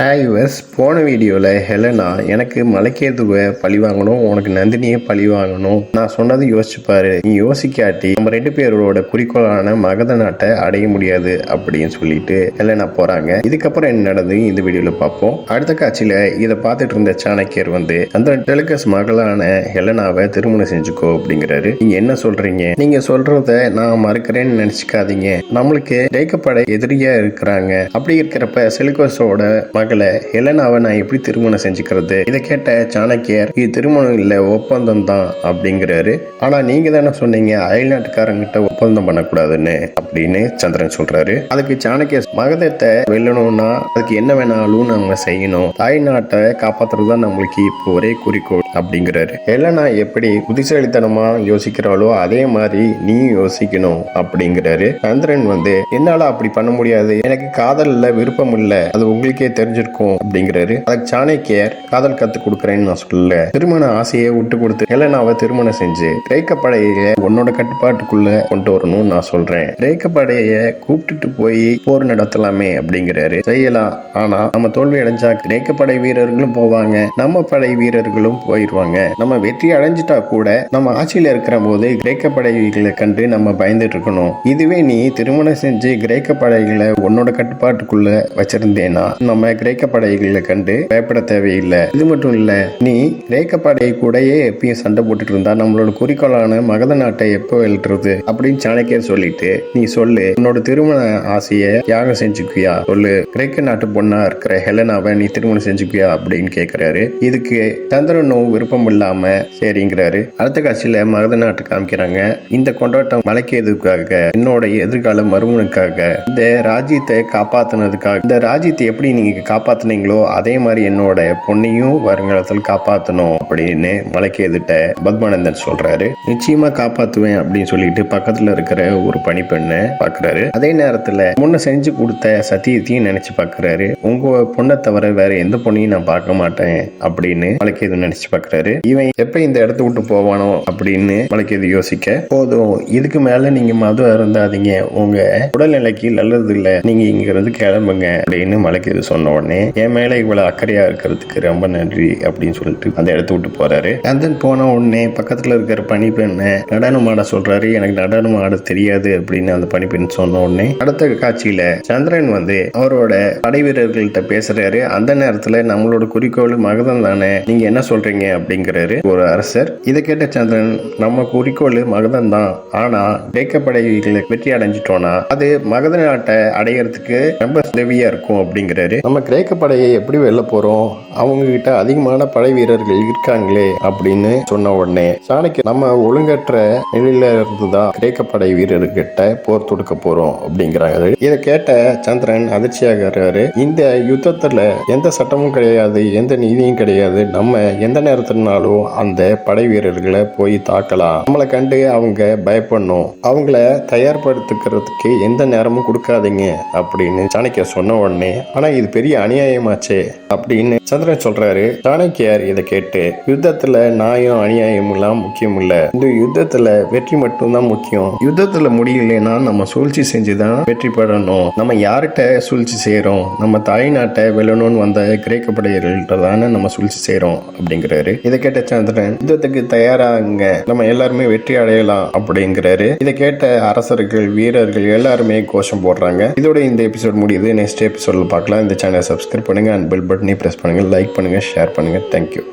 Hi யுவஸ் போன வீடியோவில் Helena எனக்கு மலைக்கேதுவை பழி வாங்கணும் உனக்கு நந்தினியை பழி வாங்கணும். நான் சொன்னது யோசிச்சுப்பாரு நீ யோசிக்காட்டி நம்ம ரெண்டு பேரோட குறிக்கோளான மகத நாட்டை அடைய முடியாது அப்படின்னு சொல்லிட்டு ஹெலனா போகிறாங்க இதுக்கப்புறம் என்ன நடந்து இந்த வீடியோவில் பார்ப்போம். அடுத்த காட்சியில் இதை பார்த்துட்டு இருந்த சாணக்கியர் வந்து அந்த டெலுக்கஸ் மகளான ஹெலனாவை திருமணம் செஞ்சுக்கோ அப்படிங்கிறாரு. நீங்கள் என்ன சொல்கிறீங்க நீங்கள் சொல்கிறத நான் மறுக்கிறேன்னு நினச்சிக்காதீங்க. நம்மளுக்கு ஜெயிக்கப்பட எதிரியாக இருக்கிறாங்க. அப்படி இருக்கிறப்ப செலுக்கஸோட மகளை ஹெலனாவை நான் எப்படி திருமணம் செஞ்சுக்கிறது? இதை கேட்ட சாணக்கியர் இது திருமணம் இல்லை ஒப்பந்தம் தான் அப்படிங்கிறாரு. ஆனா நீங்க தானே சொன்னீங்க அயல்நாட்டுக்காரங்கிட்ட ஒப்பந்தம் பண்ணக்கூடாதுன்னு அப்படின்னு சந்திரன் சொல்றாரு. அதுக்கு சாணக்கியர் மகதத்தை வெல்லணும்னா அதுக்கு என்ன வேணாலும் நம்ம செய்யணும். தாய்நாட்டை காப்பாத்துறது தான் நம்மளுக்கு இப்போ ஒரே குறிக்கோள். அப்படிங்கிறாரு. ஹெலனா எப்படி புத்திசாலித்தனமா யோசிக்கிறாளோ அதே மாதிரி நீ யோசிக்கணும் அப்படிங்கிறாரு. சந்திரன் வந்து என்னால அப்படி பண்ண முடியாது. எனக்கு காதல்ல விருப்பம் இல்ல. அது உங்களுக்கே தெரிஞ்சிருக்கும் அப்படிங்கிறாரு. அதுக்கு சாணக்கியர் காதல் கத்து கொடுக்குறேன்னு நான் சொல்லல. திருமண ஆசையை விட்டு கொடுத்து ஹெலனாவை திருமணம் செஞ்சு கிரேக்க படையை உன்னோட கட்டுப்பாட்டுக்குள்ள கொண்டு வரணும்னு நான் சொல்றேன். ரேக்கப்படையை கூப்பிட்டுட்டு போய் போர் நடத்தலாமே அப்படிங்கிறாரு. செய்யலாம். ஆனா நம்ம தோல்வி அடைஞ்சா கிரேக்க படை வீரர்களும் போவாங்க. நம்ம படை வீரர்களும் போய் போயிடுவாங்க நம்ம வெற்றி அடைஞ்சிட்டா கூட நம்ம ஆட்சியில இருக்கிற போது கிரேக்க படைகளை கண்டு நம்ம பயந்துட்டு இருக்கணும். இதுவே நீ திருமணம் செஞ்சு கிரேக்க படைகளை உன்னோட கட்டுப்பாட்டுக்குள்ள வச்சிருந்தேன்னா நம்ம கிரேக்க படைகளை கண்டு பயப்பட தேவையில்லை. இது மட்டும் இல்ல நீ கிரேக்க படை கூடயே எப்பயும் சண்டை போட்டுட்டு இருந்தா நம்மளோட குறிக்கோளான மகத நாட்டை எப்போ வெல்றது அப்படின்னு சாணக்கியர் சொல்லிட்டு நீ சொல்லு உன்னோட திருமண ஆசையை தியாகம் செஞ்சுக்குவியா? சொல்லு கிரேக்க நாட்டு பொண்ணா இருக்கிற ஹெலனாவை நீ திருமணம் செஞ்சுக்குவியா அப்படின்னு கேட்கிறாரு இதுக்கு சந்திரனும் விருப்பம் இல்லாம சரிங்கிறாரு. அடுத்த காட்சியில மகத நாட்டு காமிக்கிறாங்க. இந்த கொண்டாட்டம் மலைக்கேதுக்காக என்னோட எதிர்கால மருமனுக்காக இந்த ராஜ்யத்தை காப்பாத்துனதுக்காக இந்த ராஜ்யத்தை எப்படி நீங்க காப்பாத்துனீங்களோ அதே மாதிரி என்னோட பொண்ணையும் வருங்காலத்தில் காப்பாத்தணும் அப்படின்னு மலைக்கேதுட்ட பத்மானந்தன் சொல்றாரு. நிச்சயமா காப்பாத்துவேன் அப்படின்னு சொல்லிட்டு பக்கத்துல இருக்கிற ஒரு பணிப்பெண்ணை பாக்குறாரு. அதே நேரத்துல முன்ன செஞ்சு கொடுத்த சத்தியத்தையும் நினைச்சு பாக்குறாரு. உங்க பொண்ணை தவிர வேற எந்த பொண்ணையும் நான் பார்க்க மாட்டேன் அப்படின்னு மலைக்கேது நினைச்சு பாக்குறாரு இவன் எப்ப இந்த இடத்த விட்டு போவானோ அப்படின்னு மலைக்கேது யோசிக்க? போதும். இதுக்கு மேல நீங்க மது அருந்தாதீங்க உங்க உடல்நிலைக்கு நல்லது இல்ல நீங்க இங்க இருந்து கிளம்புங்க அப்படின்னு மலைக்கேது சொன்ன உடனே என் மேல இவ்வளவு அக்கறையா இருக்கிறதுக்கு ரொம்ப நன்றி அப்படின்னு சொல்லிட்டு அந்த இடத்த விட்டு போறாரு. நந்தன் போன உடனே பக்கத்துல இருக்கிற பணிப்பெண்ணை நடனம் ஆட சொல்றாரு. எனக்கு நடனம் ஆட தெரியாது அப்படின்னு அந்த பணிப்பெண் சொன்ன உடனே அடுத்த காட்சியில சந்திரன் வந்து அவரோட படை வீரர்கள்ட்ட பேசுறாரு. அந்த நேரத்துல நம்மளோட குறிக்கோள் மகதம் தானே. நீங்க என்ன சொல்றீங்க அப்படிங்கிறாரு ஒரு அரசர். இதை கேட்ட சந்திரன் நம்ம குறிக்கோள் மகதம் தான். ஆனா கிரேக்க படைகளை வெற்றி அடைஞ்சிட்டோம்னா அது மகத நாட்டை அடையறதுக்கு ரொம்ப உதவியா இருக்கும் அப்படிங்கிறாரு. நம்ம கிரேக்க படையை எப்படி வெளில போறோம்? அவங்க கிட்ட அதிகமான படை வீரர்கள் இருக்காங்களே அப்படின்னு சொன்ன உடனே சாணக்கிய நம்ம ஒழுங்கற்ற நிலையில இருந்துதான் கிரேக்க படை வீரர்கிட்ட போர் தொடுக்க போறோம் அப்படிங்கிறாரு. இதை கேட்ட சந்திரன் அதிர்ச்சியாக இந்த யுத்தத்துல எந்த சட்டமும் கிடையாது எந்த நீதியும் கிடையாது. நம்ம எந்த நேரத்தினாலும் அந்த படை வீரர்களை போய் தாக்கலாம். நம்மளை கண்டு அவங்க பயப்படணும். அவங்கள தயார்படுத்திக்கிறதுக்கு எந்த நேரமும் கொடுக்காதீங்க அப்படின்னு சாணக்கியர் சொன்ன உடனே ஆனா இது பெரிய அநியாயமாச்சே அப்படின்னு சந்திரன் சொல்றாரு. சாணக்கியார் இதை கேட்டு யுத்தத்துல நாயும் அநியாயம் எல்லாம் முக்கியம் இல்ல. இந்த யுத்தத்துல வெற்றி மட்டும்தான் முக்கியம். யுத்தத்துல முடியலன்னா நம்ம சூழ்ச்சி செஞ்சுதான் வெற்றி பெறணும். நம்ம யார்கிட்ட சூழ்ச்சி செய்யறோம் நம்ம தாய்நாட்டை வெல்லணும்னு வந்த கிரேக்க படையர்கள்ட்ட தானே நம்ம சூழ்ச்சி செய்யறோம் அப்படிங்கிறாரு. இதை கேட்ட சந்திரன் யுத்தத்துக்கு தயாராகுங்க நம்ம எல்லாருமே வெற்றி அடையலாம் அப்படிங்கிறாரு. இதை கேட்ட அரசர்கள் வீரர்கள் எல்லாருமே கோஷம் போடுறாங்க. இதோட இந்த எபிசோட் முடியுது. நெக்ஸ்ட் எபிசோட்ல பார்க்கலாம். இந்த சேனலை சப்ஸ்கிரைப் பண்ணுங்க. அண்ட் பெல் பட்டனை ப்ரெஸ் பண்ணுங்க. லைக் பண்ணுங்க. ஷேர் பண்ணுங்க. Thank you